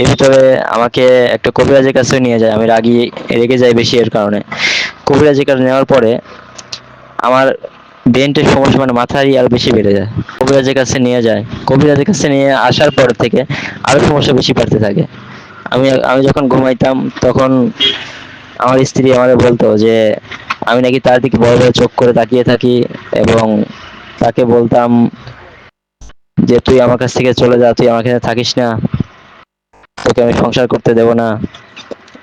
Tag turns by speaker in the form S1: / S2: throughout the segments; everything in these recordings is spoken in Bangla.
S1: এর ভিতরে আমাকে একটা কবিরাজের কাছে নিয়ে যায়, আমি রাগি রেগে যাই বেশি এর কারণে। কবিরাজের কাছে নেওয়ার পরে আমার ব্রেনটের সমস্যা মানে মাথারই আরও বেশি বেড়ে যায়। কবিরাজের কাছে নিয়ে যায়। কবিরাজের কাছে নিয়ে আসার পর থেকে আরও সমস্যা বেশি বাড়তে থাকে। আমি আমি যখন ঘুমাইতাম তখন আমার স্ত্রী আমাকে বলতো যে, আমি নাকি তার দিকে বড় বড় চোখ করে তাকিয়ে থাকি এবং তাকে বলতাম যে, তুই আমার কাছ থেকে চলে যা, তুই আমার কাছে থাকিস না। তোকে আমি সংসার করতে দেব না।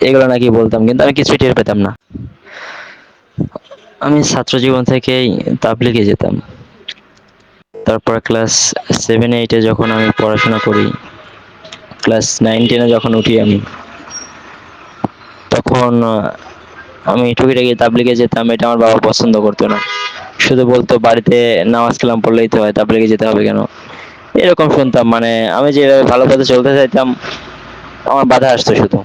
S1: এগুলো নাকি বলতাম, কিন্তু আমি কিছুই টের পেতাম না। আমি ছাত্র জীবন থেকেই তাবলিগে যেতাম। তারপর ক্লাস সেভেন এইটে যখন আমি পড়াশোনা করি, ক্লাস নাইন টেনে যখন উঠি আমি, তখন আমি টুকিটাকি তাবলিগে যেতাম, এটা আমার বাবা পছন্দ করতো না। শুধু বলতো, বাড়িতে নামাজ কালাম পড়লেই তো হয়, তাবলিগে যেতে হবে কেন? এরকম শুনতাম মানে আমি যে ভালো পথে চলতে চাইতাম আমার বাধা আসতো শুধু।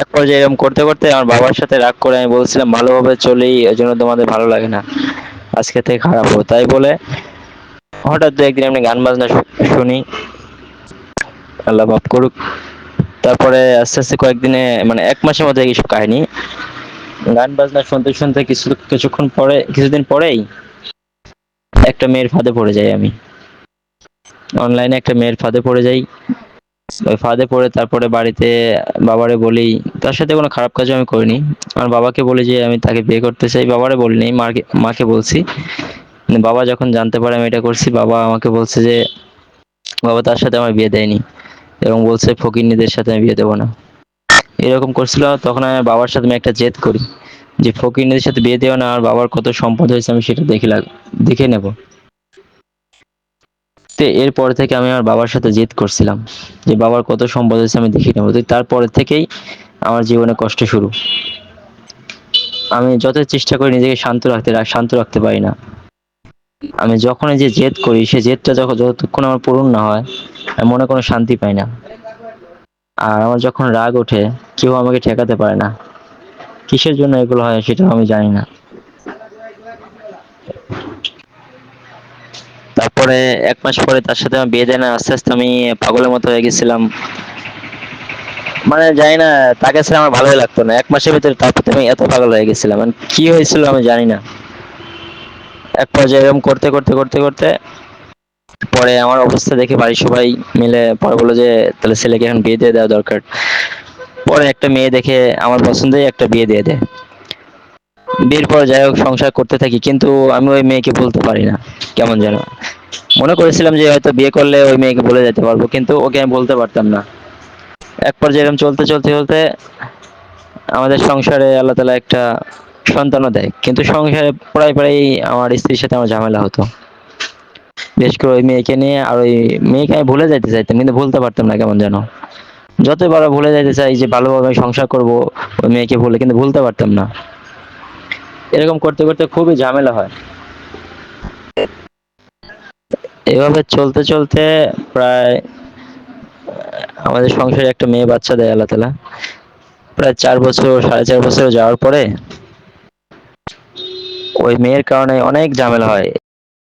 S1: এক পর্যায়ে এরকম করতে করতে আমার বাবার সাথে রাগ করে আমি বলছিলাম, ভালোভাবে চলেই ওই জন্য তোমাদের ভালো লাগে না। আজকে থেকে খারাপ হো তাই বলে হঠাৎ দু একদিন এমনি গান বাজনা শুনি। আল্লাহ মাফ করুক। তারপরে আস্তে আস্তে কয়েকদিনে মানে এক মাসের মধ্যে এইসব কাহিনী। গান বাজনা শুনতে শুনতে কিছু, কিছুক্ষণ পরে, কিছুদিন পরেই একটা মেয়ের ফাঁদে পড়ে যাই আমি। অনলাইনে একটা মেয়ের ফাঁদে পড়ে যাই। ফাঁদে পড়ে তারপরে বাড়িতে বাবারে বলি, তার সাথে কোনো খারাপ কাজও আমি করিনি। আমার বাবাকে বলি যে, আমি তাকে বিয়ে করতে চাই। বাবারে বলিনি, মাকে মাকে বলছি। বাবা যখন জানতে পারে আমি এটা করছি, বাবা আমাকে বলছে যে, বাবা তার সাথে আমার বিয়ে দেয়নি। এবং বলছে ফকিরনিদের সাথে আমি বিয়ে দেবো না। এরকম করছিল, তখন আমি বাবার সাথে আমি একটা জেদ করি যে ফকিরনিদের সাথে বিয়ে দেওয়া না, আর বাবার কত সম্পদ হয়েছে আমি সেটা দেখে লাগ, দেখে নেব। তো এরপর থেকে আমি আমার বাবার সাথে জেদ করছিলাম। যে বাবার কত সম্পদ হয়েছে আমি দেখে নেব। তো তারপর থেকেই আমার জীবনে কষ্ট শুরু। আমি যত চেষ্টা করি নিজেকে শান্ত রাখতে শান্ত রাখতে পারি না। আমি যখনই যে জেদ করি, সে জেদটা যখন যতক্ষণ আমার পূরণ না হয়, আমি মনে কোনো শান্তি পাই না। আর আমার যখন রাগ ওঠে, কেউ আমাকে ঠেকাতে পারে না। কিসের জন্য এগুলো হয় সেটাও আমি জানি না। তারপরে এক মাস পরে তার সাথে আমার বিয়ে দেয় না, আস্তে আস্তে আমি পাগলের মতো হয়ে গেছিলাম। মানে জানি না, তাকে ছাড়া আমার ভালোই লাগতো না। এক মাসের ভিতরে তার প্রতি আমি এত পাগল হয়ে গেছিলাম। মানে কি হয়েছিল আমি জানি না। এক পর্যায়ে এরকম করতে করতে করতে করতে পরে আমার অবস্থা দেখে বাড়ির সবাই মিলে পরে বলল যে, তাহলে ছেলেকে এখন বিয়ে দিয়ে দেওয়া দরকার। পরে একটা মেয়ে দেখে আমার পছন্দেই একটা বিয়ে দিয়ে দেয়। বিয়ের পর যাই হোক, সংসার করতে থাকি, কিন্তু আমি ওই মেয়েকে বলতে পারি না। কেমন যেন। মনে করেছিলাম যে হয়তো বিয়ে করলে ওই মেয়েকে বলে যেতে পারব, কিন্তু ওকে আমি বলতে পারতাম না। এক পর্যায়ে এরকম চলতে চলতে চলতে আমাদের সংসারে আল্লাহ তালা একটা সন্তানও দেয়, কিন্তু সংসারে প্রায় প্রায় আমার স্ত্রীর সাথে আমার ঝামেলা হতো। বিশেষ করে ওই মেয়েকে নিয়ে, আর ওই মেয়েকে আমি ভুলে যাইতে চাইতাম, কিন্তু ভুলতে পারতাম না কেমন যেন। যতই বড় ভুলে যাইতে চাই যে ভালোভাবে আমি সংসার করব, ওই মেয়েকে ভুলে, কিন্তু ভুলতে পারতাম না। এরকম করতে করতে খুবই ঝামেলা হয়। এভাবে চলতে চলতে প্রায়, আমাদের সংসারে একটা মেয়ে বাচ্চা দেয় আল্লাহ তালা। প্রায় চার বছর, সাড়ে চার বছর যাওয়ার পরে ওই মেয়ের কারণে অনেক ঝামেলা হয়।